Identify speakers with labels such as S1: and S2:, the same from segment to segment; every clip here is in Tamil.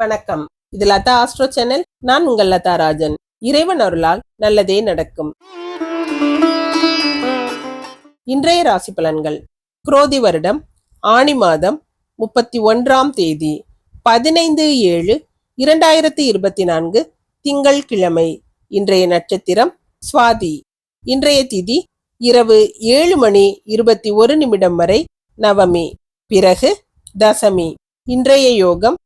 S1: வணக்கம். இது லதா ஆஸ்ட்ரோ சேனல். நான் உங்கள் லதா ராஜன். இறைவன் அருளால் நல்லதே நடக்கும். இன்றைய ராசி பலன்கள். குரோதி வருடம் ஆணி மாதம் முப்பத்தி ஒன்றாம் தேதி பதினைந்து ஏழு இரண்டாயிரத்தி இருபத்தி நான்கு திங்கள் கிழமை. இன்றைய நட்சத்திரம் சுவாதி. இன்றைய திதி இரவு ஏழு மணி இருபத்தி ஒரு நிமிடம் வரை நவமி. பிறகு தசமி. இன்றைய யோகம்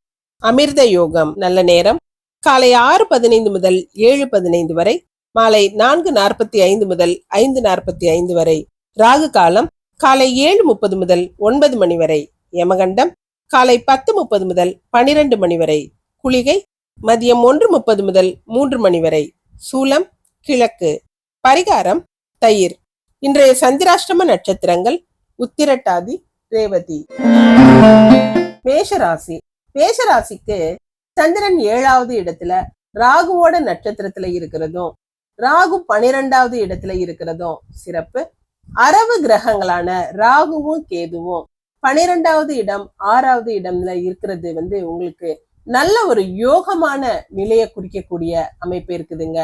S1: அமிர்த யோகம். நல்ல நேரம். காலை ஆறு பதினைந்து முதல் ஏழு பதினைந்து வரை மாலை நான்கு நாற்பத்தி ஐந்து முதல் ஐந்து நாற்பத்தி ஐந்து வரை ராகு காலம் காலை ஏழு முப்பது முதல் ஒன்பது மணி வரை யமகண்டம் காலை பத்து முப்பது முதல் பனிரெண்டு மணி வரை குளிகை மதியம் ஒன்று முப்பது முதல் மூன்று மணி வரை சூலம் கிழக்கு. பரிகாரம் தயிர். இன்றைய சந்திராஷ்டம நட்சத்திரங்கள் உத்திரட்டாதி ரேவதி. மேஷராசி. மேஷராசிக்கு சந்திரன் ஏழாவது இடத்துல ராகுவோட நட்சத்திரத்துல இருக்கிறதும் ராகு பனிரெண்டாவது இடத்துல இருக்கிறதும் சிறப்பு. அரவு கிரகங்களான ராகுவும் கேதுவும் பனிரெண்டாவது இடம் ஆறாவது இடம்ல இருக்கிறது வந்து உங்களுக்கு நல்ல ஒரு யோகமான நிலையை குறிக்கக்கூடிய அமைப்பு இருக்குதுங்க.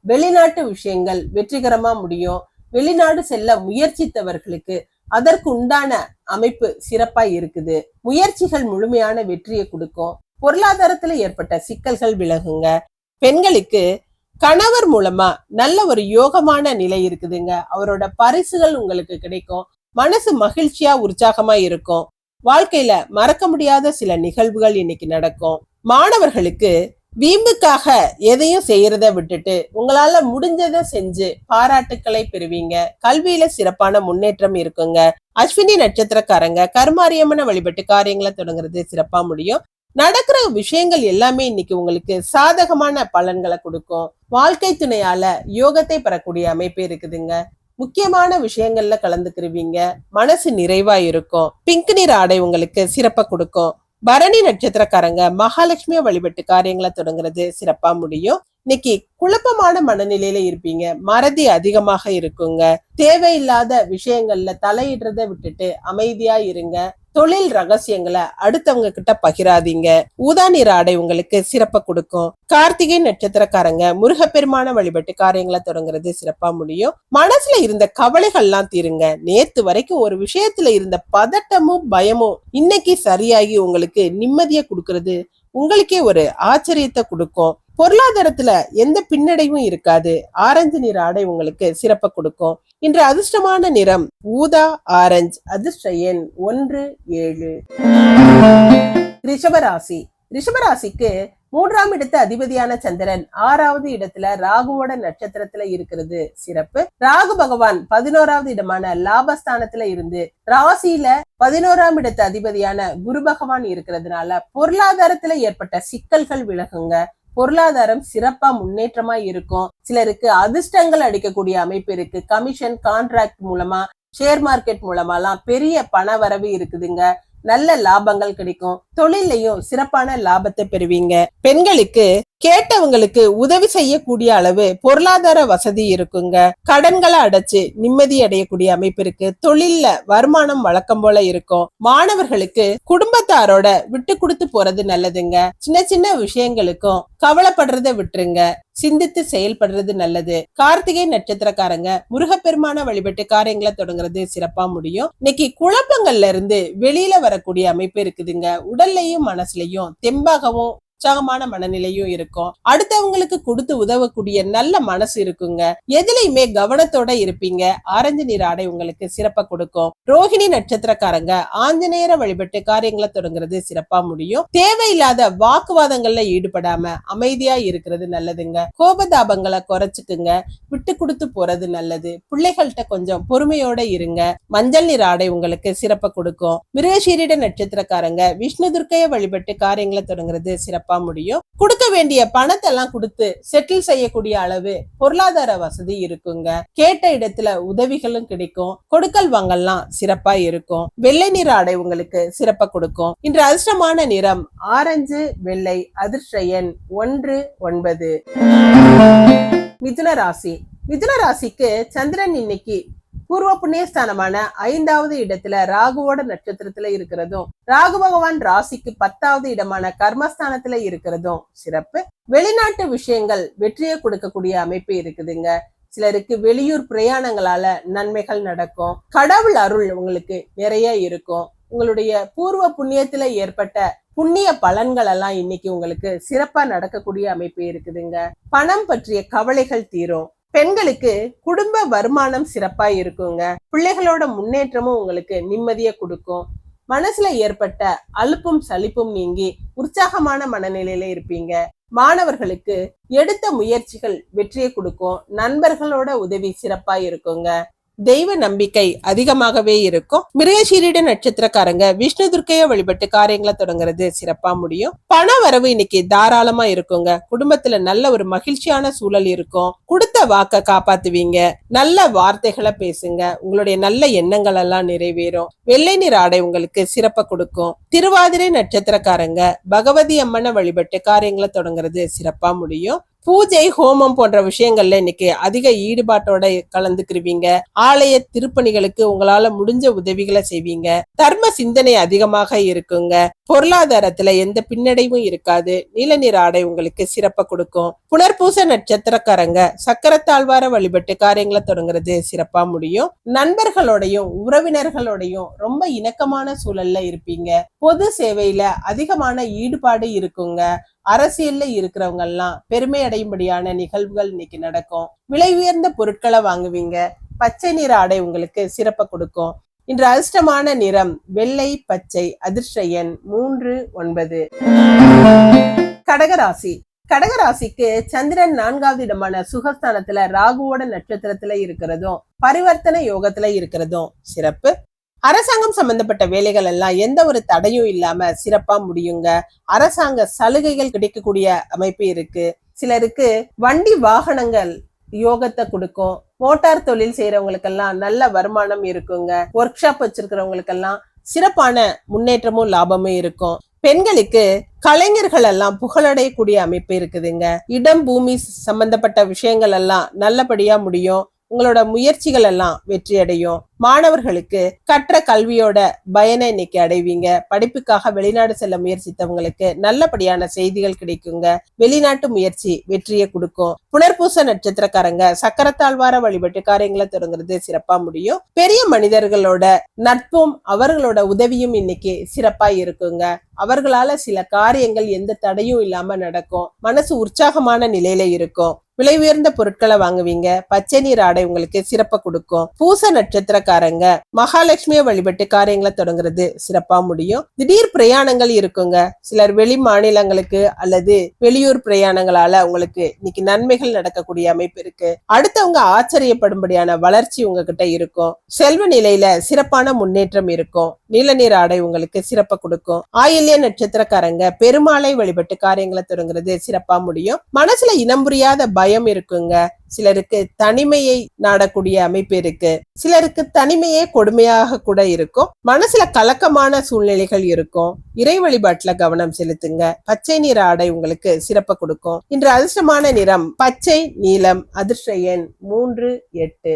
S1: வெளிநாட்டு விஷயங்கள் வெற்றிகரமா முடியும். வெளிநாடு செல்ல முயற்சித்தவர்களுக்கு அதற்கு உண்டான அமைப்பு சிறப்பாய் இருக்குது. முயற்சிகள் முழுமையான வெற்றியை கொடுக்கும். பொருளாதாரத்துல ஏற்பட்ட சிக்கல்கள் விலகுங்க. பெண்களுக்கு கணவர் மூலமா நல்ல ஒரு யோகமான நிலை இருக்குதுங்க. அவரோட பரிசுகள் உங்களுக்கு கிடைக்கும். மனசு மகிழ்ச்சியா உற்சாகமா இருக்கும். வாழ்க்கையில மறக்க முடியாத சில நிகழ்வுகள் இன்னைக்கு நடக்கும். மாணவர்களுக்கு வீம்புக்காக எதையும் செய்யறத விட்டுட்டு உங்களால முடிஞ்சதை செஞ்சு பாராட்டுக்களை பெறுவீங்க. கல்வியில சிறப்பான முன்னேற்றம் இருக்குங்க. அஸ்வினி நட்சத்திரக்காரங்க கருமாரியம்மனை வழிபட்டு காரியங்களை தொடங்குறது சிறப்பா முடியும். நடக்கிற விஷயங்கள் எல்லாமே இன்னைக்கு உங்களுக்கு சாதகமான பலன்களை கொடுக்கும். வாழ்க்கை துணையால யோகத்தை பெறக்கூடிய அமைப்பு இருக்குதுங்க. முக்கியமான விஷயங்கள்ல கலந்துக்கிருவீங்க. மனசு நிறைவா இருக்கும். பிங்க் நிற ஆடை உங்களுக்கு சிறப்பா கொடுக்கும். பரணி நட்சத்திரக்காரங்க மகாலட்சுமியை வழிபட்டு காரியங்களை தொடங்குறது சிறப்பா முடியும். இன்னைக்கு குழப்பமான மனநிலையில இருப்பீங்க. மறதி அதிகமாக இருக்குங்க. தேவையில்லாத விஷயங்கள்ல தலையிடுறத விட்டுட்டு அமைதியா இருங்க. தொழில் ரகசியங்களை அடுத்தவங்க கிட்ட பகிராதீங்க. ஊதா நிற ஆடை உங்களுக்கு சிறப்பை கொடுக்கும். கார்த்திகை நட்சத்திரக்காரங்க முருகப்பெருமான வழிபட்டு காரியங்களை தொடங்குறது சிறப்பா முடியும். மனசுல இருந்த கவலைகள்லாம் தீருங்க. நேத்து வரைக்கும் ஒரு விஷயத்துல இருந்த பதட்டமும் பயமும் இன்னைக்கு சரியாகி உங்களுக்கு நிம்மதியை கொடுக்கறது. உங்களுக்கே ஒரு ஆச்சரியத்தை கொடுக்கும். பொருளாதாரத்துல எந்த பின்னடைவும் இருக்காது. ஆரஞ்சு நிற ஆடை உங்களுக்கு சிறப்பை கொடுக்கும். இன்று அதிர்ஷ்டமான நிறம் ஊதா ஆரஞ்சு அதிர்ஷ்ட எண் ஒன்று ஏழு. ரிஷபராசி. ரிஷபராசிக்கு மூன்றாம் இடத்து அதிபதியான சந்திரன் ஆறாவது இடத்துல ராகுவோட நட்சத்திரத்துல இருக்கிறது. சிறப்பு. ராகு பகவான் பதினோராவது இடமான லாபஸ்தானத்துல இருந்து ராசியில பதினோராம் இடத்து அதிபதியான குரு பகவான் இருக்கிறதுனால பொருளாதாரத்துல ஏற்பட்ட சிக்கல்கள் விலகுங்க. பொருளாதாரம் சிறப்பா முன்னேற்றமா இருக்கும். சிலருக்கு அதிர்ஷ்டங்கள் அடிக்கக்கூடிய அமைப்பு இருக்கு. கமிஷன் கான்ட்ராக்ட் மூலமா ஷேர் மார்க்கெட் மூலமாலாம் பெரிய பண வரவு இருக்குதுங்க. நல்ல லாபங்கள் கிடைக்கும். தொழிலையும் சிறப்பான லாபத்தை பெறுவீங்க. பெண்களுக்கு கேட்டவங்களுக்கு உதவி செய்யக்கூடிய அளவு பொருளாதார வசதி இருக்குங்க. கடன்களை அடைச்சு நிம்மதி அடையக்கூடிய அமைப்பு இருக்கு. தொழில்ல வருமானம் வழக்கம் போல இருக்கும். மாணவர்களுக்கு குடும்பத்தாரோட விட்டு கொடுத்து போறது நல்லதுங்க. சின்ன சின்ன விஷயங்களுக்கும் கவலைப்படுறத விட்டுருங்க. சிந்தித்து செயல்படுறது நல்லது. கார்த்திகை நட்சத்திரக்காரங்க முருகப்பெருமான வழிபட்டு காரியங்களை தொடங்குறது சிறப்பா முடியும். இன்னைக்கு குழப்பங்கள்ல இருந்து வெளியில வரக்கூடிய அமைப்பு இருக்குதுங்க. உடல்லையும் மனசுலயும் தெம்பாகவும் உற்சாகமான மனநிலையும் இருக்கும். அடுத்தவங்களுக்கு கொடுத்து உதவக்கூடிய நல்ல மனசு இருக்குங்க. எதுலையுமே கவனத்தோட இருப்பீங்க. ஆரஞ்சு நீர் ஆடை உங்களுக்கு சிறப்பா கொடுக்கும். ரோஹிணி நட்சத்திரக்காரங்க ஆஞ்சநேயர வழிபட்டு காரியங்களை தொடங்குறது சிறப்பா முடியும். தேவையில்லாத வாக்குவாதங்கள்ல ஈடுபடாம அமைதியா இருக்கிறது நல்லதுங்க. கோபதாபங்களை குறைச்சுக்குங்க. விட்டு கொடுத்து போறது நல்லது. பிள்ளைகள்கிட்ட கொஞ்சம் பொறுமையோட இருங்க. மஞ்சள் நீர் ஆடை உங்களுக்கு சிறப்பா கொடுக்கும். மிருகசீரிட நட்சத்திரக்காரங்க விஷ்ணு துர்க்கைய வழிபட்டு காரியங்களை தொடங்குறது சிறப்பு முடியும்? கொடுக்க வேண்டிய பணத்தை எல்லாம் கொடுத்து செட்டில் செய்யக்கூடிய அளவு பொருளாதார வசதி இருக்குங்க. கேட்ட இடத்துல உதவிகளும் கிடைக்கும். கொடுக்கல் வாங்கல்லாம் சிறப்பா இருக்கும். வெள்ளை நிற ஆடை உங்களுக்கு சிறப்பா கொடுக்கும். இன்று அதிர்ஷ்டமான நிறம் ஆரஞ்சு வெள்ளை அதிர்ஷ்ட எண் ஒன்று ஒன்பது. மிதுன ராசி. மிதுன ராசிக்கு சந்திரன் இன்னைக்கு பூர்வ புண்ணியஸ்தானமான ஐந்தாவது இடத்துல ராகுவோட நட்சத்திரத்துல இருக்கிறதும் ராகு பகவான் ராசிக்கு பத்தாவது இடமான கர்மஸ்தானத்துல இருக்கிறதும் சிறப்பு. வெளிநாட்டு விஷயங்கள் வெற்றியை கொடுக்கக்கூடிய அமைப்பு இருக்குதுங்க. சிலருக்கு வெளியூர் பிரயாணங்களால நன்மைகள் நடக்கும். கடவுள் அருள் உங்களுக்கு நிறைய இருக்கும். உங்களுடைய பூர்வ புண்ணியத்துல ஏற்பட்ட புண்ணிய பலன்கள் எல்லாம் இன்னைக்கு உங்களுக்கு சிறப்பா நடக்கக்கூடிய அமைப்பு இருக்குதுங்க. பணம் பற்றிய கவலைகள் தீரும். பெண்களுக்கு குடும்ப வருமானம் சிறப்பா இருக்குங்க. பிள்ளைகளோட முன்னேற்றமும் உங்களுக்கு நிம்மதியை கொடுக்கும். மனசுல ஏற்பட்ட அலுப்பும் சலிப்பும் நீங்கி உற்சாகமான மனநிலையில இருப்பீங்க. மாணவர்களுக்கு எடுத்த முயற்சிகள் வெற்றியை கொடுக்கும். நண்பர்களோட உதவி சிறப்பா இருக்குங்க. தெய்வ நம்பிக்கை அதிகமாகவே இருக்கும். மிருகசீரிட நட்சத்திரக்காரங்க விஷ்ணு துர்க்கைய வழிபட்டு காரியங்களை தொடங்குறது சிறப்பா முடியும். பண வரவு இன்னைக்கு தாராளமா இருக்குங்க. குடும்பத்துல நல்ல ஒரு மகிழ்ச்சியான சூழல் இருக்கும். கொடுத்த வாக்க காப்பாத்துவீங்க. நல்ல வார்த்தைகளை பேசுங்க. உங்களுடைய நல்ல எண்ணங்கள் எல்லாம் நிறைவேறும். வெள்ளை நிற ஆடை உங்களுக்கு சிறப்ப கொடுக்கும். திருவாதிரை நட்சத்திரக்காரங்க பகவதி அம்மனை வழிபட்டு காரியங்களை தொடங்குறது சிறப்பா முடியும். பூஜை ஹோமம் போன்ற விஷயங்கள்ல இன்னைக்கு அதிக ஈடுபாட்டோட கலந்துக்கிருவீங்க. ஆலய திருப்பணிகளுக்கு உங்களால முடிஞ்ச உதவிகளை செய்வீங்க. தர்ம சிந்தனை அதிகமாக இருக்குங்க. பொருளாதாரத்துல எந்த பின்னடைவும் இருக்காது. நீல நிற ஆடை உங்களுக்கு சிறப்ப கொடுக்கும். புனர்பூச நட்சத்திரக்காரங்க சக்கரத்தாழ்வார வழிபட்டு காரியங்களை தொடங்குறது சிறப்பா முடியும். நண்பர்களோடையும் உறவினர்களோடையும் ரொம்ப இணக்கமான சூழல்ல இருப்பீங்க. பொது சேவையில அதிகமான ஈடுபாடு இருக்குங்க. அரசியல்ல இருக்கிறவங்க எல்லாம் பெருமை அடையும்படியான நிகழ்வுகள் இன்னைக்கு நடக்கும். விலை உயர்ந்த பொருட்களை வாங்குவீங்க. பச்சை நிற ஆடை உங்களுக்கு சிறப்பை கொடுக்கும். இன்று அதிர்ஷ்டமான நிறம் வெள்ளை பச்சை அதிர்ஷ்ட எண் மூன்று ஒன்பது. கடகராசி. கடகராசிக்கு சந்திரன் நான்காவது இடமான சுகஸ்தானத்துல ராகுவோட நட்சத்திரத்துல இருக்கிறதும் பரிவர்த்தனை யோகத்துல இருக்கிறதும் சிறப்பு. அரசாங்கம் சம்பந்தப்பட்ட வேலைகள் எல்லாம் எந்த ஒரு தடையும் இல்லாம சிறப்பா முடியுங்க. அரசாங்க சலுகைகள் கிடைக்கக்கூடிய அமைப்பு இருக்கு. சிலருக்கு வண்டி வாகனங்கள் யோகத்தை கொடுக்கும். மோட்டார் தொழில் செய்யறவங்களுக்கெல்லாம் நல்ல வருமானம் இருக்குங்க. ஒர்க் ஷாப் வச்சிருக்கிறவங்களுக்கெல்லாம் சிறப்பான முன்னேற்றமும் லாபமும் இருக்கும். பெண்களுக்கு கலைஞர்கள் எல்லாம் புகழடையக்கூடிய அமைப்பு இருக்குதுங்க. இடம் பூமி சம்பந்தப்பட்ட விஷயங்கள் எல்லாம் நல்லபடியா முடியும். உங்களோட முயற்சிகள் எல்லாம் வெற்றி அடையும் மாணவர்களுக்கு கற்ற கல்வியோட பயனை இன்னைக்கு அடைவீங்க. படிப்புக்காக வெளிநாடு செல்ல முயற்சித்தவங்களுக்கு நல்லபடியான செய்திகள் கிடைக்குங்க. வெளிநாட்டு முயற்சி வெற்றியை கொடுக்கும். புனர்பூச நட்சத்திரக்காரங்க சக்கரத்தாழ்வார வழிபட்டு காரியங்களை தொடங்குறது சிறப்பா முடியும். பெரிய மனிதர்களோட நட்பும் அவர்களோட உதவியும் இன்னைக்கு சிறப்பா இருக்குங்க. அவர்களால சில காரியங்கள் எந்த தடையும் இல்லாம நடக்கும். மனசு உற்சாகமான நிலையில இருக்கும். விலை உயர்ந்த பொருட்களை வாங்குவீங்க. பச்சை நீர் ஆடை உங்களுக்கு சிறப்பை கொடுக்கும். பூச நட்சத்திரக்காரங்க மகாலட்சுமியை வழிபட்டு காரியங்களை தொடங்குறது சிறப்பா முடியும். திடீர் பிரயாணங்கள் இருக்குங்க. சிலர் வெளி மாநிலங்களுக்கு அல்லது வெளியூர் பிரயாணங்களால உங்களுக்கு இன்னைக்கு நன்மைகள் நடக்கக்கூடிய அமைப்பு இருக்கு. அடுத்தவங்க ஆச்சரியப்படும்படியான வளர்ச்சி உங்ககிட்ட இருக்கும். செல்வ நிலையில சிறப்பான முன்னேற்றம் இருக்கும். நீல நீர் ஆடை உங்களுக்கு சிறப்பை கொடுக்கும். ஆயில்ய நட்சத்திரக்காரங்க பெருமாளை வழிபட்டு காரியங்களை தொடங்குறது சிறப்பா முடியும். மனசுல இனம் புரியாத பயம் இருக்குங்க. சிலருக்கு தனிமையை நாடக்கூடிய அமைப்பு இருக்கு. சிலருக்கு தனிமையே கொடுமையாக கூட இருக்கும். மனசுல கலக்கமான சூழ்நிலைகள் இருக்கும். இறை வழிபாட்டுல கவனம் செலுத்துங்க. பச்சை நிற ஆடை உங்களுக்கு சிறப்பை கொடுக்கும். இன்று அதிர்ஷ்டமான நிறம் பச்சை நீலம் அதிர்ஷ்ட எண் மூன்று எட்டு.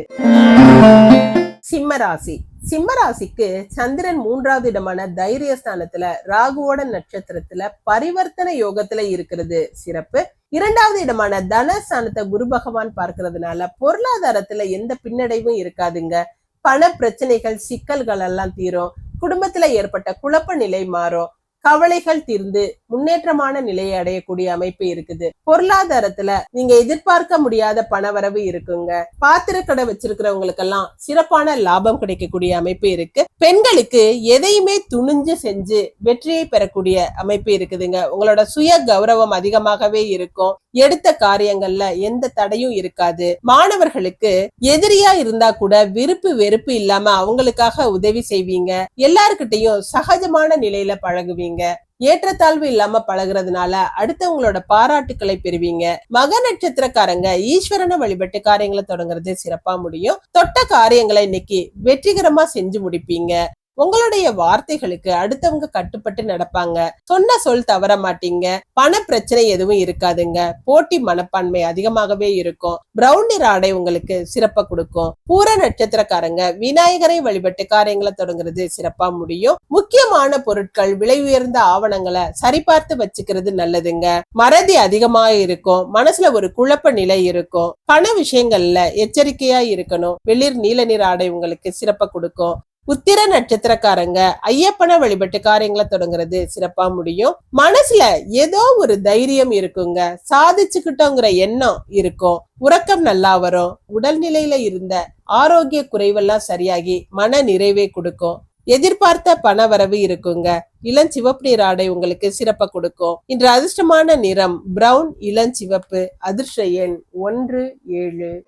S1: சிம்மராசி சிம்மராசிக்கு சந்திரன் மூன்றாவது இடமான தைரியஸ்தானத்துல ராகுவோட நட்சத்திரத்துல பரிவர்த்தனை யோகத்துல இருக்கிறது. சிறப்பு. இரண்டாவது இடமான தனஸ்தானத்தை குரு பகவான் பார்க்கறதுனால பொருளாதாரத்துல எந்த பின்னடைவும் இருக்காதுங்க. பண பிரச்சனைகள் சிக்கல்கள் எல்லாம் தீரும். குடும்பத்துல ஏற்பட்ட குழப்ப நிலை மாறும். கவலைகள் தீர்ந்து முன்னேற்றமான நிலையை அடையக்கூடிய அமைப்பு இருக்குது. பொருளாதாரத்துல நீங்க எதிர்பார்க்க முடியாத பணவரவு இருக்குங்க. பாத்திரக்கடை வச்சிருக்கிறவங்களுக்கெல்லாம் சிறப்பான லாபம் கிடைக்கக்கூடிய அமைப்பு இருக்கு. பெண்களுக்கு எதையுமே துணிஞ்சு செஞ்சு வெற்றியை பெறக்கூடிய அமைப்பு இருக்குதுங்க. உங்களோட சுய கௌரவம் அதிகமாகவே இருக்கும். எடுத்த காரியங்கள்ல எந்த தடையும் இருக்காது. மாணவர்களுக்கு எதிரியா இருந்தா கூட விருப்பு வெறுப்பு இல்லாம அவங்களுக்காக உதவி செய்வீங்க. எல்லாருக்கிட்டையும் சகஜமான நிலையில பழகுவீங்க. ஏற்றத்தாழ்வு இல்லாம பழகுறதுனால அடுத்தவங்களோட பாராட்டுக்களை பெறுவீங்க. மக நட்சத்திரக்காரங்க ஈஸ்வரனை வழிபட்டு காரியங்களை தொடங்குறது சிறப்பா முடியும். தொட்ட காரியங்களை இன்னைக்கு வெற்றிகரமா செஞ்சு முடிப்பீங்க. உங்களுடைய வார்த்தைகளுக்கு அடுத்தவங்க கட்டுப்பட்டு நடப்பாங்க. சொன்ன சொல் தவற மாட்டீங்க. பண பிரச்சனை எதுவும் இருக்காதுங்க. போட்டி மனப்பான்மை அதிகமாகவே இருக்கும். பிரவுன் நிற ஆடை உங்களுக்கு சிறப்பா கொடுக்கும். பூர நட்சத்திரக்காரங்க விநாயகரை வழிபட்டு காரியங்களை தொடங்குறது சிறப்பா முடியும். முக்கியமான பொருட்கள் விலை உயர்ந்த ஆவணங்களை சரிபார்த்து வச்சுக்கிறது நல்லதுங்க. மறதி அதிகமா இருக்கும். மனசுல ஒரு குழப்ப நிலை இருக்கும். பண விஷயங்கள்ல எச்சரிக்கையா இருக்கணும். வெளிர் நீல நிற ஆடை உங்களுக்கு சிறப்பா கொடுக்கும். உத்திர நட்சத்திரக்காரங்க ஐயப்பனை வழிபட்டு காரியங்களை தொடங்குறது சிறப்பா முடியும். மனசுல ஏதோ ஒரு தைரியம் இருக்குங்க. சாதிச்சுக்கிட்டோங்கிற எண்ணம் இருக்கும். உறக்கம் நல்லா வரும். உடல்நிலையில இருந்த ஆரோக்கிய குறைவெல்லாம் சரியாகி மன நிறைவே கொடுக்கும். எதிர்பார்த்த பண வரவு இருக்குங்க. இளஞ்சிவப்பு நிற ஆடை உங்களுக்கு சிறப்ப கொடுக்கும். இன்று அதிர்ஷ்டமான நிறம் பிரவுன் இளஞ்சிவப்பு அதிர்ஷ்ட எண் ஒன்று ஏழு.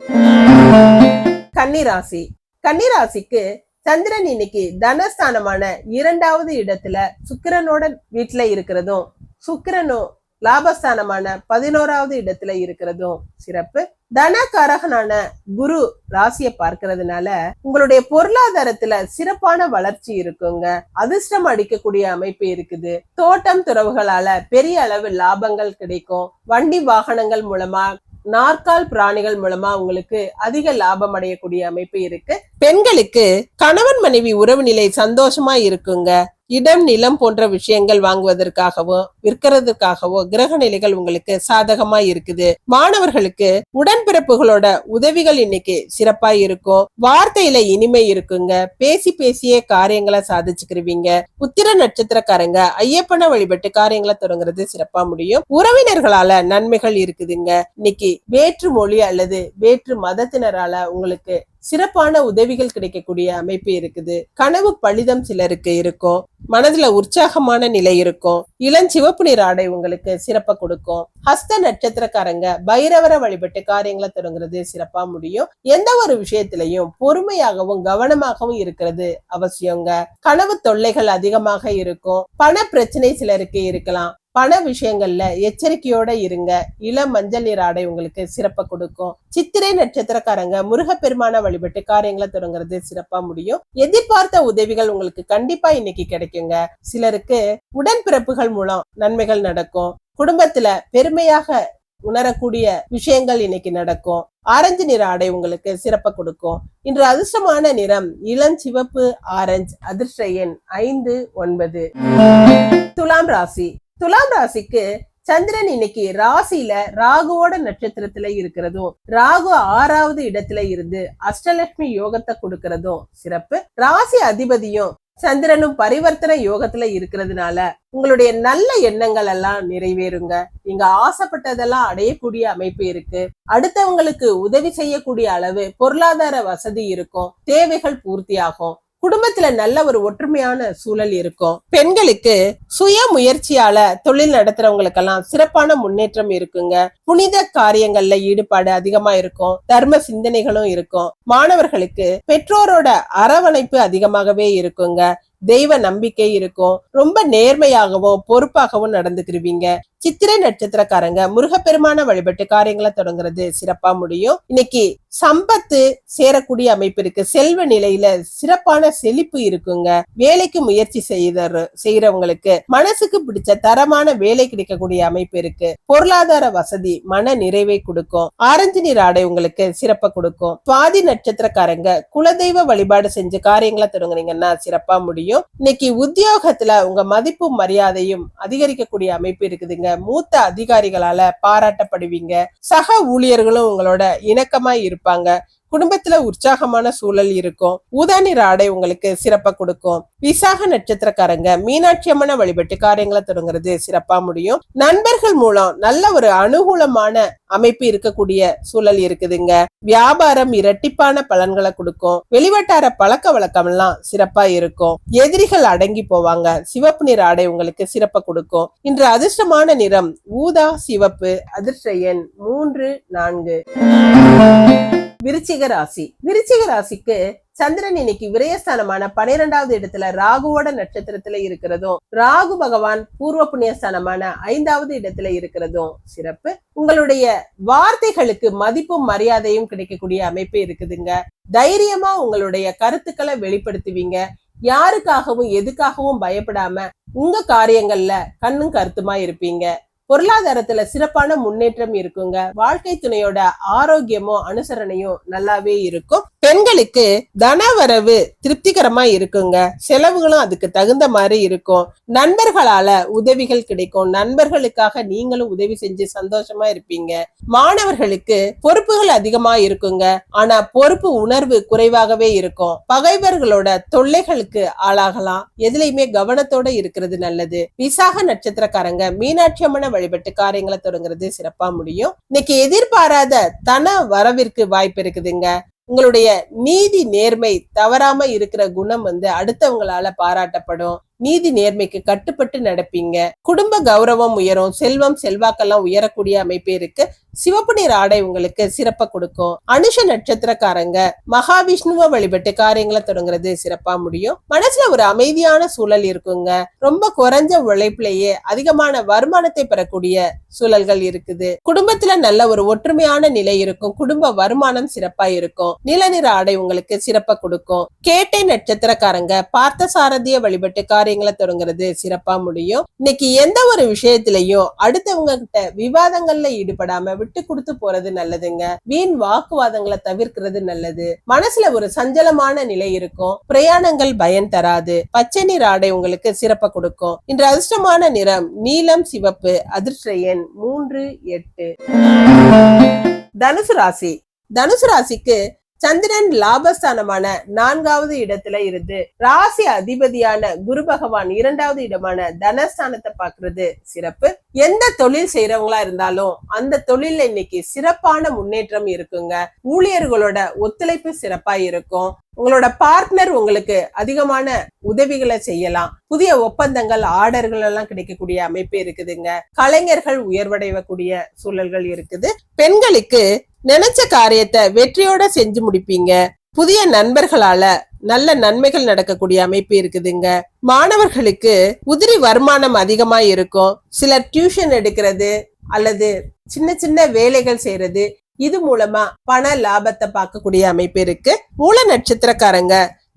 S1: கன்னிராசி. கன்னிராசிக்கு சந்திரன் இன்னைக்கு தனஸ்தானமான இரண்டாவது இடத்துல சுக்கிரனோட வீட்டுல இருக்கிறதும் சுக்கிரனும் லாபஸ்தானமான பதினோராவது இடத்துல இருக்கிறதும் சிறப்பு. தனகாரகனான குரு ராசியை பார்க்கறதுனால உங்களுடைய பொருளாதாரத்துல சிறப்பான வளர்ச்சி இருக்குங்க. அதிர்ஷ்டம் அடிக்கக்கூடிய அமைப்பு இருக்குது. தோட்டம் துறவுகளால பெரிய அளவு லாபங்கள் கிடைக்கும். வண்டி வாகனங்கள் மூலமா நாற்கால் பிராணிகள் மூலமா உங்களுக்கு அதிக லாபம் அடையக்கூடிய அமைப்பு இருக்கு. பெண்களுக்கு கணவன் மனைவி உறவு நிலை சந்தோஷமா இருக்குங்க. இடம் நிலம் போன்ற விஷயங்கள் வாங்குவதற்காகவோ விற்கிறதுக்காகவோ கிரக நிலைகள் உங்களுக்கு சாதகமா இருக்குது. மாணவர்களுக்கு உடன்பிறப்புகளோட உதவிகள் இன்னைக்கு சிறப்பா இருக்கும். வார்த்தையில இனிமை இருக்குங்க. பேசி பேசியே காரியங்களை சாதிச்சுக்கிருவீங்க. உத்திர நட்சத்திரக்காரங்க ஐயப்பனை வழிபட்டு காரியங்களை தொடங்குறது சிறப்பா முடியும். உறவினர்களால நன்மைகள் இருக்குதுங்க. இன்னைக்கு வேற்று மொழி அல்லது வேற்று மதத்தினரால உங்களுக்கு சிறப்பான உதவிகள் கிடைக்கக்கூடிய அமைப்பு இருக்குது. கனவு பழிதம் சிலருக்கு இருக்கும். மனதுல உற்சாகமான நிலை இருக்கும். இளஞ்சிவப்பு நிற ஆடை உங்களுக்கு சிறப்பை கொடுக்கும். ஹஸ்த நட்சத்திரக்காரங்க பைரவரை வழிபட்டு காரியங்களை தொடங்குறது சிறப்பா முடியும். எந்த ஒரு விஷயத்திலையும் பொறுமையாகவும் கவனமாகவும் இருக்கிறது அவசியங்க. கனவு தொல்லைகள் அதிகமாக இருக்கும். பண பிரச்சனை சிலருக்கு இருக்கலாம். பண விஷயங்கள்ல எச்சரிக்கையோட இருங்க. இளம் மஞ்சள் நீர் ஆடை உங்களுக்கு சிறப்பை கொடுக்கும். சித்திரை நட்சத்திரக்காரங்க முருகப்பெருமான வழிபட்டு காரியங்களை தொடங்குறது சிறப்பா முடியும். எதிர்பார்த்த உதவிகள் உங்களுக்கு கண்டிப்பா இன்னைக்கு கிடைக்குங்க. சிலருக்கு உடன்பிறப்புகள் மூலம் நன்மைகள் நடக்கும். குடும்பத்துல பெருமையாக உணரக்கூடிய விஷயங்கள் இன்னைக்கு நடக்கும். ஆரஞ்சு நிற ஆடை உங்களுக்கு சிறப்ப கொடுக்கும். இன்று அதிர்ஷ்டமான நிறம் இளஞ்சிவப்பு ஆரஞ்சு அதிர்ஷ்ட எண் ஐந்து ஒன்பது. துலாம் ராசி. துலாம் ராசிக்கு சந்திரன் இன்னைக்கு ராசியில ராகுவோட நட்சத்திரத்துல இருக்கிறதும் ராகு ஆறாவது இடத்துல இருந்து அஷ்டலட்சுமி யோகத்தை கொடுக்கறதும் சிறப்பு. ராசி அதிபதியும் சந்திரனும் பரிவர்த்தனை யோகத்துல இருக்கிறதுனால உங்களுடைய நல்ல எண்ணங்கள் எல்லாம் நிறைவேறுங்க. நீங்க ஆசைப்பட்டதெல்லாம் அடையக்கூடிய அமைப்பு இருக்கு. அடுத்தவங்களுக்கு உதவி செய்யக்கூடிய அளவு பொருளாதார வசதி இருக்கும். தேவைகள் பூர்த்தியாகும். குடும்பத்துல நல்ல ஒரு ஒற்றுமையான சூழல் இருக்கும். பெண்களுக்கு சுய முயற்சியால தொழில் நடத்துறவங்களுக்கெல்லாம் சிறப்பான முன்னேற்றம் இருக்குங்க. புனித காரியங்கள்ல ஈடுபாடு அதிகமா இருக்கும். தர்ம சிந்தனைகளும் இருக்கும். மாணவர்களுக்கு பெற்றோரோட அரவணைப்பு அதிகமாகவே இருக்குங்க. தெய்வ நம்பிக்கை இருக்கும். ரொம்ப நேர்மையாகவும் பொறுப்பாகவும் நடந்துக்கிருவீங்க. சித்திரை நட்சத்திரக்காரங்க முருகப்பெருமான வழிபட்டு காரியங்களை தொடங்குறது சிறப்பா முடியும். இன்னைக்கு சம்பத்து சேரக்கூடிய அமைப்பு இருக்கு. செல்வ நிலையில சிறப்பான செழிப்பு இருக்குங்க. வேலைக்கு முயற்சி செய்த செய்யறவங்களுக்கு மனசுக்கு பிடிச்ச தரமான வேலை கிடைக்கக்கூடிய அமைப்பு இருக்கு. பொருளாதார வசதி மன நிறைவை கொடுக்கும். ஆரஞ்சு நீர் ஆடை உங்களுக்கு சிறப்பை கொடுக்கும். சுவாதி நட்சத்திரக்காரங்க குலதெய்வ வழிபாடு செஞ்சு காரியங்களை தொடங்குனீங்கன்னா சிறப்பா முடியும். இன்னைக்கு உத்தியோகத்துல உங்க மதிப்பும் மரியாதையும் அதிகரிக்கக்கூடிய அமைப்பு இருக்குதுங்க. மூத்த அதிகாரிகளால பாராட்டப்படுவீங்க. சக ஊழியர்களும் உங்களோட இணக்கமா இருப்பாங்க. குடும்பத்துல உற்சாகமான சூழல் இருக்கும். ஊதா நிற ஆடை உங்களுக்கு சிறப்பா கொடுக்கும். விசாக நட்சத்திரக்காரங்க மீனாட்சி அம்மனை வழிபட்டு காரியங்களை தொடங்குறது சிறப்பா முடியும். நண்பர்கள் மூலம் நல்ல ஒரு அனுகூலமான அமைப்பு இருக்கக்கூடிய சூழல் இருக்குதுங்க. வியாபாரம் இரட்டிப்பான பலன்களை கொடுக்கும். வெளிவட்டார பழக்க வழக்கம் எல்லாம் சிறப்பா இருக்கும். எதிரிகள் அடங்கி போவாங்க. சிவப்பு நிற ஆடை உங்களுக்கு சிறப்பை கொடுக்கும். இன்று அதிர்ஷ்டமான நிறம் ஊதா சிவப்பு அதிர்ஷ்ட எண் மூன்று நான்கு. விருச்சிக ராசி. விருச்சிக ராசிக்கு சந்திரன் இன்னைக்கு விரயஸ்தானமான பனிரெண்டாவது இடத்துல ராகுவோட நட்சத்திரத்துல இருக்கிறதும் ராகு பகவான் பூர்வ புண்ணியஸ்தானமான ஐந்தாவது இடத்துல இருக்கிறதும் சிறப்பு. உங்களுடைய வார்த்தைகளுக்கு மதிப்பும் மரியாதையும் கிடைக்கக்கூடிய அமைப்பு இருக்குதுங்க. தைரியமா உங்களுடைய கருத்துக்களை வெளிப்படுத்துவீங்க. யாருக்காகவும் எதுக்காகவும் பயப்படாம உங்க காரியங்கள்ல கண்ணும் கருத்துமா இருப்பீங்க. பொருளாதாரத்துல சிறப்பான முன்னேற்றம் இருக்குங்க. வாழ்க்கை துணையோட ஆரோக்கியமும் அனுசரணையும் நல்லாவே இருக்கும். பெண்களுக்கு தனவரவு திருப்திகரமா இருக்குங்க. செலவுகளும் அதுக்கு தகுந்த மாதிரி இருக்கும். நண்பர்களால உதவிகள் கிடைக்கும். நண்பர்களுக்காக நீங்களும் உதவி செஞ்சு சந்தோஷமா இருப்பீங்க. மாணவர்களுக்கு பொறுப்புகள் அதிகமா இருக்குங்க. ஆனா பொறுப்பு உணர்வு குறைவாகவே இருக்கும். பகைவர்களோட தொல்லைகளுக்கு ஆளாகலாம். எதுலையுமே கவனத்தோட இருக்கிறது நல்லது. விசாக நட்சத்திரக்காரங்க மீனாட்சி அம்மனை வழிபட்டு காரியங்களை தொடங்குறது சிறப்பா முடியும். இன்னைக்கு எதிர்பாராத தன வரவிற்கு வாய்ப்பு இருக்குதுங்க. உங்களுடைய நீதி நேர்மை தவறாம இருக்கிற குணம் வந்து அடுத்தவங்களால பாராட்டப்படும். நீதி நேர்மைக்கு கட்டுப்பட்டு நடப்பீங்க. குடும்ப கௌரவம் உயரும். செல்வம் செல்வாக்கெல்லாம் உயரக்கூடிய அமைப்பு இருக்கு. சிவப்பு நீர் ஆடை உங்களுக்கு சிறப்ப கொடுக்கும். அனுஷ நட்சத்திரக்காரங்க மகாவிஷ்ணுவை வழிபட்டு காரியங்களை தொடங்குறது சிறப்பா முடியும். மனசுல ஒரு அமைதியான சூழல் இருக்குங்க. ரொம்ப குறைஞ்ச உழைப்புலயே அதிகமான வருமானத்தை பெறக்கூடிய சூழல்கள் இருக்குது. குடும்பத்துல நல்ல ஒரு ஒற்றுமையான நிலை இருக்கும். குடும்ப வருமானம் சிறப்பா இருக்கும். நிலநிற ஆடை உங்களுக்கு சிறப்ப கொடுக்கும். கேட்டை நட்சத்திரக்காரங்க பார்த்த சாரதிய வழிபட்டு காரியங்களை தொடங்குறது சிறப்பா முடியும். இன்னைக்கு எந்த ஒரு விஷயத்திலையும் அடுத்தவங்க கிட்ட விவாதங்கள்ல ஈடுபடாம விட்டு கொடுத்து போறது நல்லதுங்க. வீண் வாக்குவாதங்களை தவிர்க்கிறது நல்லது. மனசுல ஒரு சஞ்சலமான நிலை இருக்கும். பிரயாணங்கள் பயன் தராது. பச்சை நீர் ஆடை உங்களுக்கு சிறப்பை கொடுக்கும். இன்று அதிர்ஷ்டமான நிறம் நீலம் சிவப்பு அதிர்ஷ்ட எண் மூன்று எட்டு. தனுசு ராசி. தனுசு ராசிக்கு சந்திரன் லாபஸ்தானமான நான்காவது இடத்துல இருந்து ராசி அதிபதியான குரு பகவான் இரண்டாவது இடமான தனஸ்தானத்தை பாக்குறது சிறப்பு. எந்த தொழில் செய்யறவங்களா இருந்தாலும் அந்த தொழில்ல இன்னைக்கு சிறப்பான முன்னேற்றம் இருக்குங்க. ஊழியர்களோட ஒத்துழைப்பு சிறப்பா இருக்கும். உங்களோட பார்ட்னர் உங்களுக்கு அதிகமான உதவிகளை செய்யலாம். புதிய ஒப்பந்தங்கள் ஆர்டர்கள் எல்லாம் கிடைக்கக்கூடிய அமைப்பு இருக்குதுங்க. கலைஞர்கள் உயர்வடையக்கூடிய சூழல்கள் இருக்குது. பெண்களுக்கு நினைச்ச காரியத்தை வெற்றியோட செஞ்சு முடிப்பீங்க. புதிய நண்பர்களால நல்ல நன்மைகள் நடக்கக்கூடிய அமைப்பு இருக்குதுங்க. மாணவர்களுக்கு உதிரி வருமானம் அதிகமா இருக்கும். சிலர் டியூஷன் எடுக்கிறது அல்லது சின்ன சின்ன வேலைகள் செய்யறது இது மூலமா பண லாபத்தை பார்க்கக்கூடிய அமைப்பு இருக்கு. மூல நட்சத்திரக்காரங்க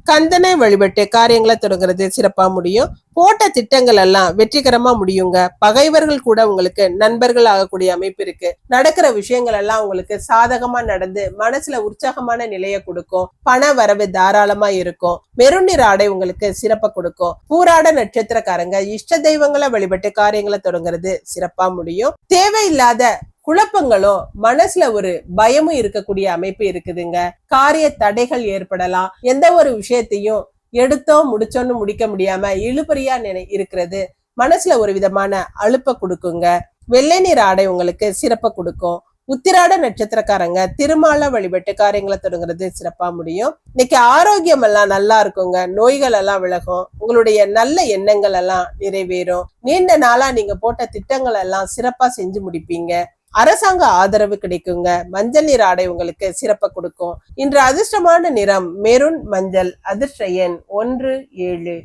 S1: கந்தனை வழிபட்டு காரியங்களை தொடங்குறது சிறப்பா முடியும். போட்ட திட்டங்கள் எல்லாம் வெற்றிகரமா முடியுங்க. பகைவர்கள் கூட உங்களுக்கு நண்பர்கள் ஆகக்கூடிய அமைப்பு இருக்கு. நடக்கிற விஷயங்கள் எல்லாம் உங்களுக்கு சாதகமா நடந்து மனசுல உற்சாகமான நிலையை கொடுக்கும். பண வரவு தாராளமா இருக்கும். மெருநிற ஆடை உங்களுக்கு சிறப்பை கொடுக்கும். பூராட நட்சத்திரக்காரங்க இஷ்ட தெய்வங்களை வழிபட்டு காரியங்களை தொடங்குறது சிறப்பா முடியும். தேவையில்லாத குழப்பங்களும் மனசுல ஒரு பயமும் இருக்கக்கூடிய அமைப்பு இருக்குதுங்க. காரிய தடைகள் ஏற்படலாம். எந்த ஒரு விஷயத்தையும் எடுத்தோம் முடிச்சோன்னு முடிக்க முடியாம இழுபறியா நினை இருக்கிறது. மனசுல ஒரு விதமான அழுப்ப கொடுக்குங்க. வெள்ளை நீர் ஆடை உங்களுக்கு சிறப்பை கொடுக்கும். உத்திராட நட்சத்திரக்காரங்க திருமால வழிபட்டு காரியங்களை தொடங்குறது சிறப்பா முடியும். இன்னைக்கு ஆரோக்கியம் எல்லாம் நல்லா இருக்குங்க. நோய்கள் எல்லாம் விலகும். உங்களுடைய நல்ல எண்ணங்கள் எல்லாம் நிறைவேறும். நீண்ட நாளா நீங்க போட்ட திட்டங்கள் எல்லாம் சிறப்பா செஞ்சு முடிப்பீங்க. அரசாங்க ஆதரவு கிடைக்குங்க. மஞ்சள் நீர் ஆடை உங்களுக்கு சிறப்பை கொடுக்கும். இன்று அதிர்ஷ்டமான நிறம் மெருன் மஞ்சள் அதிர்ஷ்ட எண் ஒன்று ஏழு.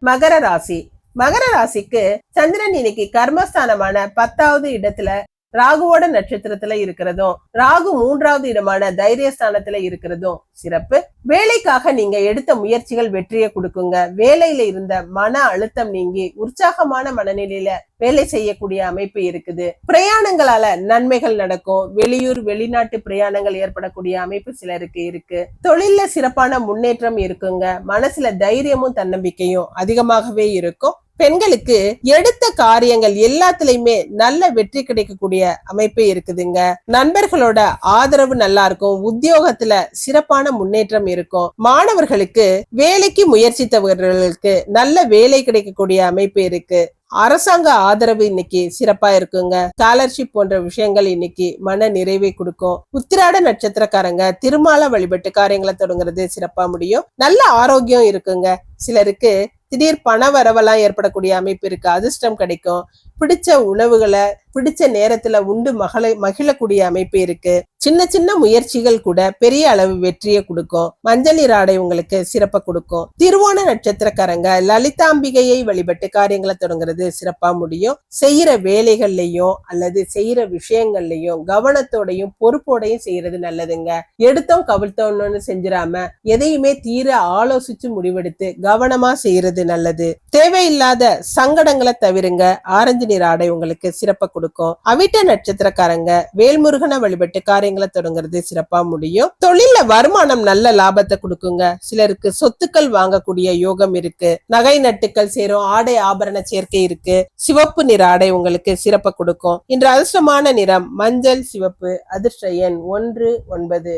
S1: மகர ராசி. மகர ராசிக்கு சந்திரன் இன்னைக்கு கர்மஸ்தானமான பத்தாவது இடத்துல ராகுவோட நட்சத்திரத்துல இருக்கிறதும் ராகு மூன்றாவது இடமான தைரியஸ்தானத்துல இருக்கிறதும் சிறப்பு. வேலைக்காக நீங்க எடுத்த முயற்சிகள் வெற்றியை கொடுக்குங்க. வேலையில இருந்த மன அழுத்தம் நீங்கி உற்சாகமான மனநிலையில வேலை செய்யக்கூடிய அமைப்பு இருக்குது. பிரயாணங்களால நன்மைகள் நடக்கும். வெளியூர் வெளிநாட்டு பிரயாணங்கள் ஏற்படக்கூடிய அமைப்பு சிலருக்கு இருக்கு. தொழில்ல சிறப்பான முன்னேற்றம் இருக்குங்க. மனசுல தைரியமும் தன்னம்பிக்கையும் அதிகமாகவே இருக்கும். பெண்களுக்கு எடுத்த காரியங்கள் எல்லாத்துலயுமே நல்ல வெற்றி கிடைக்கக்கூடிய அமைப்பு இருக்குதுங்க. நண்பர்களோட ஆதரவு நல்லா இருக்கும். உத்தியோகத்துல சிறப்பான முன்னேற்றம் இருக்கும். மாணவர்களுக்கு வேலைக்கு முயற்சித்தவர்களுக்கு நல்ல வேலை கிடைக்கக்கூடிய அமைப்பு இருக்கு. அரசாங்க ஆதரவு இன்னைக்கு சிறப்பா இருக்குங்க. ஸ்காலர்ஷிப் போன்ற விஷயங்கள் இன்னைக்கு மன நிறைவை கொடுக்கும். உத்திராட நட்சத்திரக்காரங்க திருமால வழிபட்டு காரியங்களை தொடங்குறது சிறப்பா முடியும். நல்ல ஆரோக்கியம் இருக்குங்க. சிலருக்கு திடீர் பண வரவெல்லாம் ஏற்படக்கூடிய அமைப்பு இருக்கு. அதிர்ஷ்டம் கிடைக்கும். பிடிச்ச உணவுகளை பிடிச்ச நேரத்துல உண்டு மகள மகிழக்கூடிய அமைப்பு இருக்கு. சின்ன சின்ன முயற்சிகள் கூட பெரிய அளவு வெற்றியை கொடுக்கும். மஞ்சள் நீர் ஆடை உங்களுக்கு சிறப்பை கொடுக்கும். திருவோண நட்சத்திரக்காரங்க லலிதாம்பிகையை வழிபட்டு காரியங்களை தொடங்குறது சிறப்பா முடியும். செய்யற வேலைகள்லயும் அல்லது செய்யற விஷயங்கள்லயும் கவனத்தோடையும் பொறுப்போடையும் செய்யறது நல்லதுங்க. எடுத்தோம் கவிழ்த்தோம்னு செஞ்சிடாம எதையுமே தீர ஆலோசிச்சு முடிவெடுத்து கவனமா செய்யறது நல்லது. தேவையில்லாத சங்கடங்களை தவிருங்க. ஆரஞ்சு நீர் ஆடை உங்களுக்கு சிறப்பை கொடுக்கும். அவிட்ட நட்சத்திரக்காரங்க வேல்முருகனை வழிபட்டு காரியங்களை தொடங்குறது சிறப்பா முடியும். தொழில வருமானம் நல்ல லாபத்தை கொடுக்குங்க. சிலருக்கு சொத்துக்கள் வாங்கக்கூடிய யோகம் இருக்கு. நகை நட்டுக்கள் சேரும் ஆடை ஆபரண சேர்க்கை இருக்கு. சிவப்பு நிற ஆடை உங்களுக்கு சிறப்பை கொடுக்கும். இன்று அதிர்ஷ்டமான நிறம் மஞ்சள் சிவப்பு அதிர்ஷ்ட எண் ஒன்று ஒன்பது.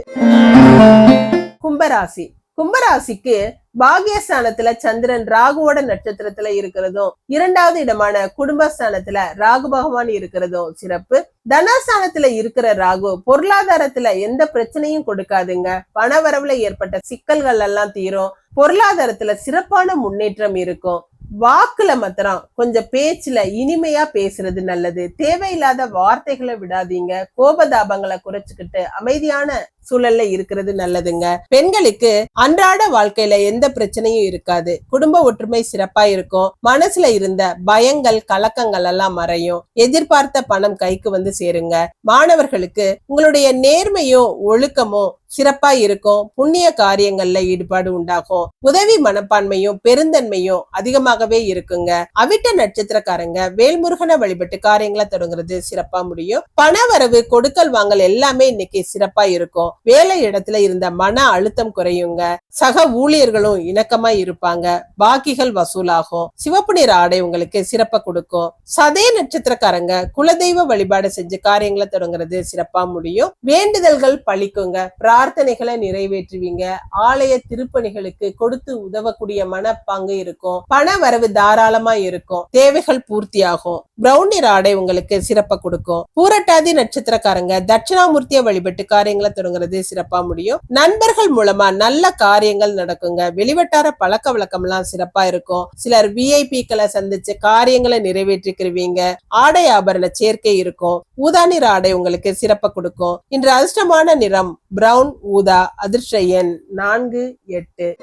S1: கும்பராசி. கும்பராசிக்கு பாகியஸ்தானத்துல சந்திரன் ராகுவோட நட்சத்திரத்துல இருக்கிறதும் இரண்டாவது இடமான குடும்பஸ்தானத்துல ராகு பகவான் இருக்கிறதும் சிறப்பு. தனஸ்தானத்துல இருக்கிற ராகு பொருளாதாரத்துல எந்த பிரச்சனையும் கொடுக்காதுங்க. பண வரவுல ஏற்பட்ட சிக்கல்கள் எல்லாம் தீரும். பொருளாதாரத்துல சிறப்பான முன்னேற்றம் இருக்கும். வாக்குல மாத்திரம் கொஞ்சம் பேச்சுல இனிமையா பேசுறது நல்லது. தேவையில்லாத வார்த்தைகளை விடாதீங்க. கோபதாபங்களை குறைச்சுக்கிட்டு அமைதியான சூழல்ல இருக்கிறது நல்லதுங்க. பெண்களுக்கு அன்றாட வாழ்க்கையில எந்த பிரச்சனையும் இருக்காது. குடும்ப ஒற்றுமை சிறப்பா இருக்கும். மனசுல இருந்த பயங்கள் கலக்கங்கள் எல்லாம் மறையும். எதிர்பார்த்த பணம் கைக்கு வந்து சேருங்க. மாணவர்களுக்கு உங்களுடைய நேர்மையும் ஒழுக்கமும் சிறப்பா இருக்கும். புண்ணிய காரியங்கள்ல ஈடுபாடு உண்டாகும். உதவி மனப்பான்மையும் பெருந்தன்மையும் அதிகமாகவே இருக்குங்க. அவிட்ட நட்சத்திரக்காரங்க வேல்முருகனை வழிபட்டு காரியங்களை தொடங்குறது சிறப்பா முடியும். பணவரவு கொடுக்கல் வாங்கல் எல்லாமே இன்னைக்கு சிறப்பா இருக்கும். வேலை இடத்துல இருந்த மன அழுத்தம் குறையுங்க. சக ஊழியர்களும் இணக்கமா இருப்பாங்க. பாக்கிகள் வசூலாகும். சிவப்பு நிற ஆடை உங்களுக்கு சிறப்ப கொடுக்கும். சதய நட்சத்திரக்காரங்க குலதெய்வ வழிபாடு செஞ்சு காரியங்களை தொடங்குறது சிறப்பா முடியும். வேண்டுதல்கள் பழிக்குங்க. பிரார்த்தனைகளை நிறைவேற்றுவீங்க. ஆலய திருப்பணிகளுக்கு கொடுத்து உதவக்கூடிய மனப்பாங்கு இருக்கும். பண வரவு தாராளமா இருக்கும். தேவைகள் பூர்த்தியாகும். பிரவுன் நிற ஆடை உங்களுக்கு சிறப்ப கொடுக்கும். பூரட்டாதி நட்சத்திரக்காரங்க தட்சிணாமூர்த்திய வழிபட்டு காரியங்களை தொடங்குறது சிறப்பா முடியும். நண்பர்கள் மூலமா நல்ல காரியங்கள் நடக்குங்க. வெளிவட்டார பழக்க வழக்கம் எல்லாம் சிறப்பா இருக்கும். சிலர் விஐபிக்களை சந்திச்சு காரியங்களை நிறைவேற்றிக்கிருவீங்க. ஆடை ஆபரண சேர்க்கை இருக்கும். ஊதா நிற ஆடை உங்களுக்கு சிறப்பை கொடுக்கும். இன்று அதிர்ஷ்டமான நிறம் பிரவுன் ஊதா அதிர்ஷ்ட எண் நான்கு எட்டு.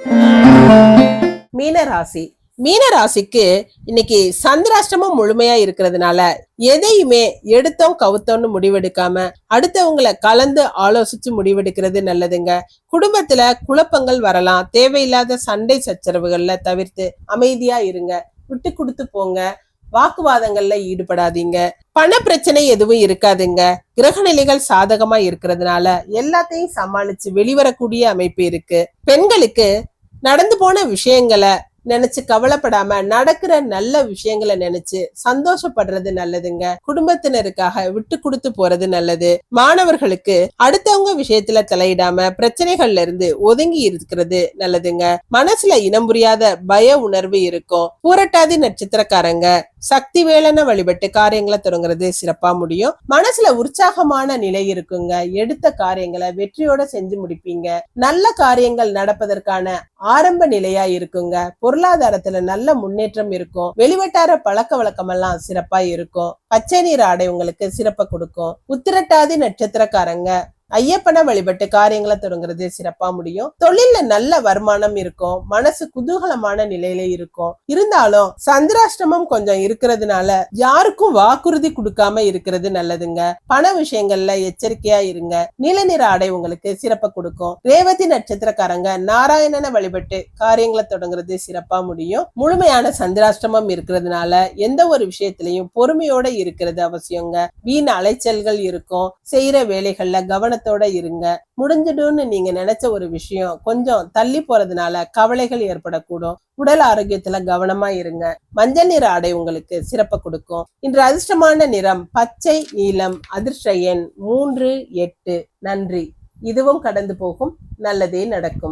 S1: மீனராசிக்கு இன்னைக்கு சந்திராஷ்டமம் முழுமையா இருக்கிறதுனால எதையுமே எடுத்தோம் கவுத்தோம்னு முடிவெடுக்காம அடுத்தவங்களை கலந்து ஆலோசிச்சு முடிவெடுக்கிறது நல்லதுங்க. குடும்பத்துல குழப்பங்கள் வரலாம். தேவையில்லாத சண்டை சச்சரவுகள்ல தவிர்த்து அமைதியா இருங்க. விட்டு கொடுத்து போங்க. வாக்குவாதங்கள்ல ஈடுபடாதீங்க. பண பிரச்சனை எதுவும் இருக்காதுங்க. கிரகநிலைகள் சாதகமா இருக்கிறதுனால எல்லாத்தையும் சமாளிச்சு வெளிவரக்கூடிய அமைப்பு இருக்கு. பெண்களுக்கு நடந்து போன விஷயங்களை நினைச்சு கவலைப்படாம நடக்கிற நல்ல விஷயங்களை நினைச்சு சந்தோஷப்படுறது நல்லதுங்க. குடும்பத்தினருக்காக விட்டு கொடுத்து போறது நல்லது. மாணவர்களுக்கு அடுத்தவங்க விஷயத்துல தலையிடாம பிரச்சனைகள்ல இருந்து ஒதுங்கி இருக்கிறது நல்லதுங்க. மனசுல இனம் புரியாத பய உணர்வு இருக்கும். பூரட்டாதி நட்சத்திரக்காரங்க சக்தி வேலனை வழிபட்டு காரியங்களை தொடங்குறது சிறப்பா முடியும். மனசுல உற்சாகமான நிலை இருக்குங்க. எடுத்த காரியங்களை வெற்றியோட செஞ்சு முடிப்பீங்க. நல்ல காரியங்கள் நடப்பதற்கான ஆரம்ப நிலையா இருக்குங்க. பொருளாதாரத்துல நல்ல முன்னேற்றம் இருக்கும். வெளிவட்டார பழக்க வழக்கம் எல்லாம் சிறப்பா இருக்கும். பச்சை நீர் ஆடை உங்களுக்கு சிறப்பை கொடுக்கும். உத்திரட்டாதி நட்சத்திரக்காரங்க ஐயப்பனை வழிபட்டு காரியங்களை தொடங்குறது சிறப்பா முடியும். தொழில்ல நல்ல வருமானம் இருக்கும். மனசு குதூகலமான நிலையில இருக்கும். இருந்தாலும் சந்திராஷ்டமம் கொஞ்சம் இருக்கிறதுனால யாருக்கும் வாக்குறுதி கொடுக்காம இருக்கிறது நல்லதுங்க. பண விஷயங்கள்ல எச்சரிக்கையா இருங்க. நீல நிற ஆடை உங்களுக்கு சிறப்பை கொடுக்கும். ரேவதி நட்சத்திரக்காரங்க நாராயணனை வழிபட்டு காரியங்களை தொடங்குறது சிறப்பா முடியும். முழுமையான சந்திராஷ்டமம் இருக்கிறதுனால எந்த ஒரு விஷயத்திலையும் பொறுமையோட இருக்கிறது அவசியங்க. வீண் அலைச்சல்கள் இருக்கும். செய்யற வேலைகள்ல கவனத்தை எண்ணத்தோட இருங்க. முடிஞ்சிடும்னு நீங்க நினைச்ச ஒரு விஷயம் கொஞ்சம் தள்ளி போறதுனால கவலைகள் ஏற்படக்கூடும். உடல் ஆரோக்கியத்துல கவனமா இருங்க. மஞ்சள் நிற ஆடை உங்களுக்கு சிறப்பை கொடுக்கும். இன்று அதிர்ஷ்டமான நிறம் பச்சை நீலம் அதிர்ஷ்ட எண் மூன்று எட்டு. நன்றி. இதுவும் கடந்து போகும். நல்லதே நடக்கும்.